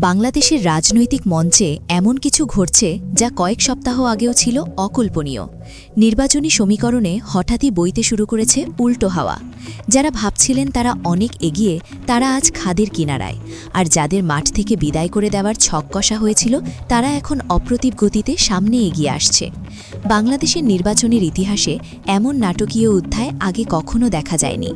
বাংলাদেশের রাজনৈতিক মঞ্চে এমন কিছু ঘটছে যা কয়েক সপ্তাহ আগেও ছিল অকল্পনীয়। নির্বাচনী সমীকরণে হঠাৎই বইতে শুরু করেছে উল্টো হাওয়া। যারা ভাবছিলেন তারা অনেক এগিয়ে, তারা আজ খাদের কিনারায়। আর যাদের মাঠ থেকে বিদায় করে দেওয়ার ছক কষা হয়েছিল, তারা এখন অপ্রতিভ গতিতে সামনে এগিয়ে আসছে। বাংলাদেশের নির্বাচনের ইতিহাসে এমন নাটকীয় অধ্যায় আগে কখনো দেখা যায়নি।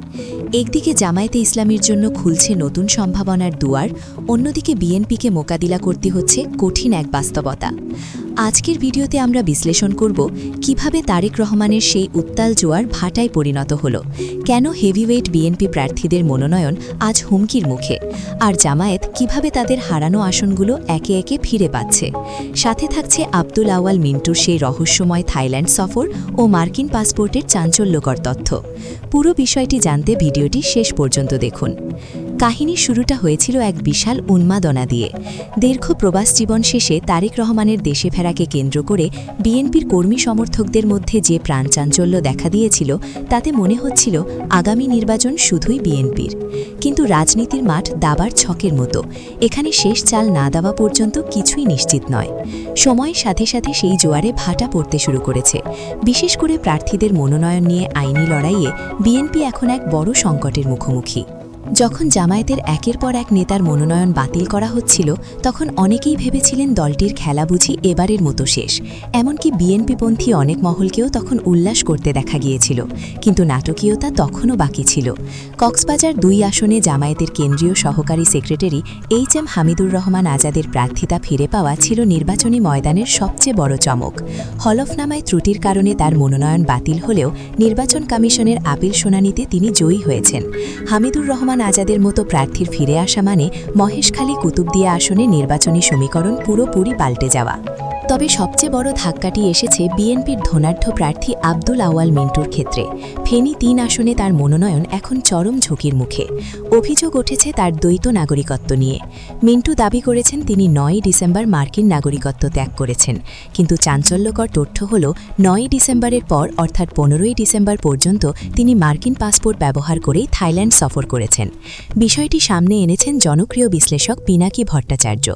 একদিকে জামায়াতে ইসলামীর জন্য খুলছে নতুন সম্ভাবনার দুয়ার, অন্যদিকে বিএনপিকে মোকাবিলা করতে হচ্ছে কঠিন এক বাস্তবতা। আজকের ভিডিওতে আমরা বিশ্লেষণ করব কীভাবে তারেক রহমানের সেই উত্তাল জোয়ার ভাটায় পরিণত হলো। কেন হেভিওয়েট বিএনপি প্রার্থীদের মনোনয়ন আজ হুমকির মুখে? আর জামায়াত কীভাবে তাদের হারানো আসনগুলো একে একে ফিরে পাচ্ছে? সাথে থাকছে আব্দুল আওয়াল মিন্টুর সেই রহস্যময় থাইল্যান্ড সফর ও মার্কিন পাসপোর্টের চাঞ্চল্যকর তথ্য। পুরো বিষয়টি জানতে ভিডিওটি শেষ পর্যন্ত দেখুন। কাহিনীর শুরুটা হয়েছিল এক বিশাল উন্মাদনা দিয়ে। দীর্ঘ প্রবাস জীবন শেষে তারেক রহমানের দেশে ফেরাকে কেন্দ্র করে বিএনপির কর্মী সমর্থকদের মধ্যে যে প্রাণচাঞ্চল্য দেখা দিয়েছিল, তাতে মনে হচ্ছিল আগামী নির্বাচন শুধুই বিএনপির। কিন্তু রাজনীতির মাঠ দাবার ছকের মতো। এখানে শেষ চাল না দেওয়া পর্যন্ত কিছুই নিশ্চিত নয়। সময়ের সাথে সাথে সেই জোয়ারে ভাটা পড়তে শুরু করেছে। বিশেষ করে প্রার্থীদের মনোনয়ন নিয়ে আইনি লড়াইয়ে বিএনপি এখন এক বড় সংকটের মুখোমুখি। যখন জামায়াতের একের পর এক নেতার মনোনয়ন বাতিল করা হচ্ছিল, তখন অনেকেই ভেবেছিলেন দলটির খেলা বুঝি এবারের মতো শেষ। এমনকি বিএনপিপন্থী অনেক মহলকেও তখন উল্লাস করতে দেখা গিয়েছিল, কিন্তু নাটকীয়তা তখনও বাকি ছিল। কক্সবাজার দুই আসনে জামায়াতের কেন্দ্রীয় সহকারী secretary H M Hamidur Rahman আজাদের প্রার্থিতা ফিরে পাওয়া ছিল নির্বাচনী ময়দানের সবচেয়ে বড় চমক। হলফনামায় ত্রুটির কারণে তার মনোনয়ন বাতিল হলেও নির্বাচন কমিশনের আপিল শুনানিতে তিনি জয়ী হয়েছেন। হামিদুর রহমান আজাদের মতো প্রার্থীর ফিরে আসা মানে মহেশখালী কুতুবদিয়া আসনে নির্বাচনী সমীকরণ পুরোপুরি পাল্টে যাওয়া। তবে সবচেয়ে বড় ধাক্কাটি এসেছে বিএনপির ধনাঢ্য প্রার্থী আব্দুল আওয়াল মিন্টুর ক্ষেত্রে। ফেনী তিন আসনে তার মনোনয়ন এখন চরম ঝুঁকির মুখে। অভিযোগ উঠেছে তার দ্বৈত নাগরিকত্ব নিয়ে। মিন্টু দাবি করেছেন তিনি নয় ডিসেম্বর মার্কিন নাগরিকত্ব ত্যাগ করেছেন। কিন্তু চাঞ্চল্যকর তথ্য হল নয় ডিসেম্বরের পর, অর্থাৎ পনেরোই ডিসেম্বর পর্যন্ত, তিনি মার্কিন পাসপোর্ট ব্যবহার করেই থাইল্যান্ড সফর করেছেন। বিষয়টি সামনে এনেছেন জনপ্রিয় বিশ্লেষক পিনাকি ভট্টাচার্য।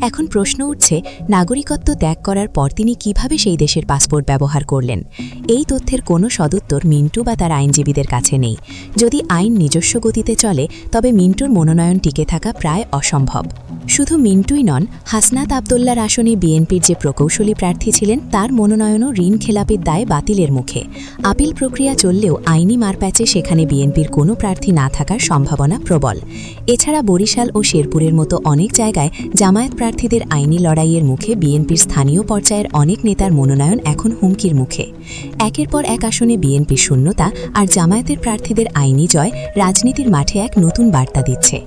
এখন প্রশ্ন উঠছে, নাগরিকত্ব ত্যাগ করার পর তিনি কীভাবে সেই দেশের পাসপোর্ট ব্যবহার করলেন? এই তথ্যের কোনো সদুত্তর মিন্টু বা তার আইনজীবীদের কাছে নেই। যদি আইন নিজস্ব গতিতে চলে, তবে মিন্টুর মনোনয়ন টিকে থাকা প্রায় অসম্ভব। শুধু মিন্টুই নন, হাসনাত আবদুল্লার আসনে বিএনপির যে প্রকৌশলী প্রার্থী ছিলেন, তার মনোনয়নও ঋণ খেলাপির দায়ে বাতিলের মুখে। আপিল প্রক্রিয়া চললেও আইনি মারপ্যাচে সেখানে বিএনপির কোনো প্রার্থী না থাকার সম্ভাবনা প্রবল। এছাড়া বরিশাল ও শেরপুরের মতো অনেক জায়গায় জামায়াত প্রার্থীদের আইনি লড়াইয়ের মুখে বিএনপির স্থানীয় পর্যায়ের অনেক নেতার মনোনয়ন এখন হুমকির মুখে। একের পর এক আসনে বিএনপির শূন্যতা আর জামায়াতের প্রার্থীদের আইনি জয় রাজনীতির মাঠে এক নতুন বার্তা দিচ্ছে।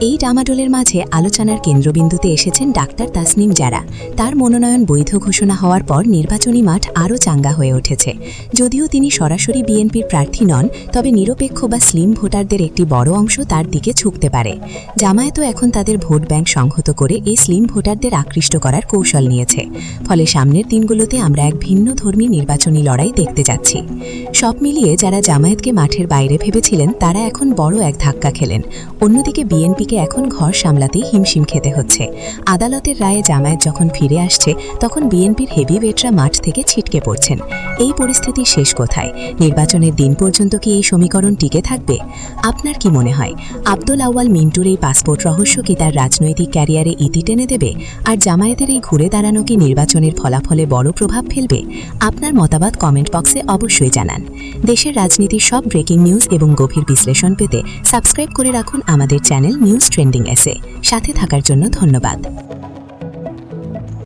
এই ডামাডোলের মাঝে আলোচনার কেন্দ্রবিন্দুতে এসেছেন ডাক্তার তাসনিম যারা তার মনোনয়ন বৈধ ঘোষণা হওয়ার পর নির্বাচনী মাঠ আরও চাঙ্গা হয়ে উঠেছে। যদিও তিনি সরাসরি বিএনপির প্রার্থী নন, তবে নিরপেক্ষ বা স্লিম ভোটারদের একটি বড় অংশ তার দিকে ঝুঁকতে পারে। জামায়াতও এখন তাদের ভোট ব্যাংক সংহত করে এই স্লিম ভোটারদের আকৃষ্ট করার কৌশল নিয়েছে। ফলে সামনের দিনগুলোতে আমরা এক ভিন্ন ধর্মী নির্বাচনী লড়াই দেখতে যাচ্ছি। সব মিলিয়ে যারা জামায়াতকে মাঠের বাইরে ভেবেছিলেন, তারা এখন বড় এক ধাক্কা খেলেন। অন্যদিকে বিএনপিকে এখন ঘর সামলাতেই হিমশিম খেতে হচ্ছে। আদালতের রায়ে জামায়াত যখন ফিরে আসছে, তখন বিএনপির হেভি ওয়েটরা মাঠ থেকে ছিটকে পড়ছেন। এই পরিস্থিতি শেষ কোথায়? নির্বাচনের দিন পর্যন্ত কি এই সমীকরণ টিকে থাকবে? আপনার কি মনে হয়? আব্দুল আউয়াল মিন্টুর এই পাসপোর্ট রহস্য কি তার রাজনৈতিক ক্যারিয়ারে ইতি টেনে দেবে? আর জামায়াতের এই ঘুরে দাঁড়ানো কি নির্বাচনের ফলাফলে বড় প্রভাব ফেলবে, আপনার মতামত কমেন্ট বক্সে অবশ্যই জানান। দেশের রাজনীতির সব ব্রেকিং নিউজ এবং গভীর বিশ্লেষণ পেতে সাবস্ক্রাইব করে রাখুন আমাদের চ্যানেল নিউজ ট্রেন্ডিং এসে সাথে থাকার জন্য ধন্যবাদ।